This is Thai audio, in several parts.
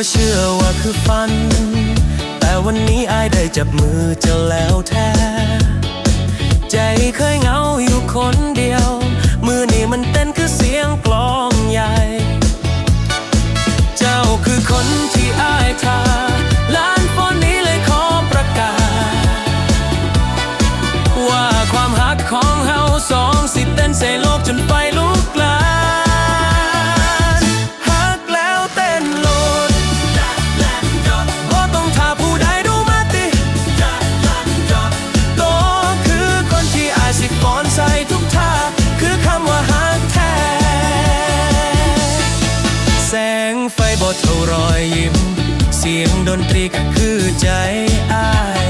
ก็เชื่อว่าคือฝัน แต่วันนี้อายได้จับมือเจ้แล้วแท้ ใจเคยเหงาอยู่คนเดียว มือนี่มันเต้นือใจอ้าย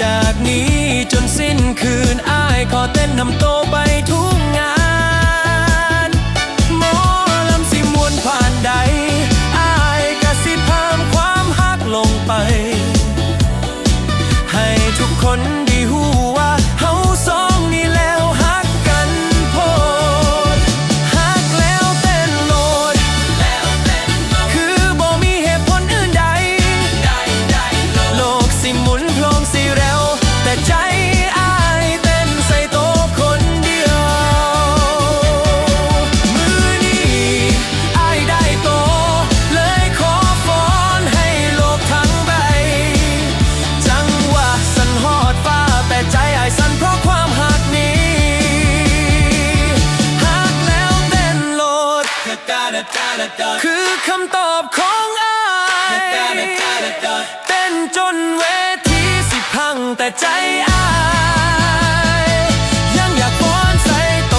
จากนี้จนสิ้นคืนอ้ายขอเต้นนำตบ คำตอบของอายเต้นจนเวทีสิพังแต่ใจอยังอยากป้อนใส่โต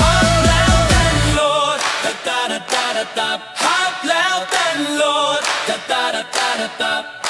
ฮอปแล้วเต้นโลดตะตาตะตาตะตาฮับแล้วเต้นโลด da da da da da da.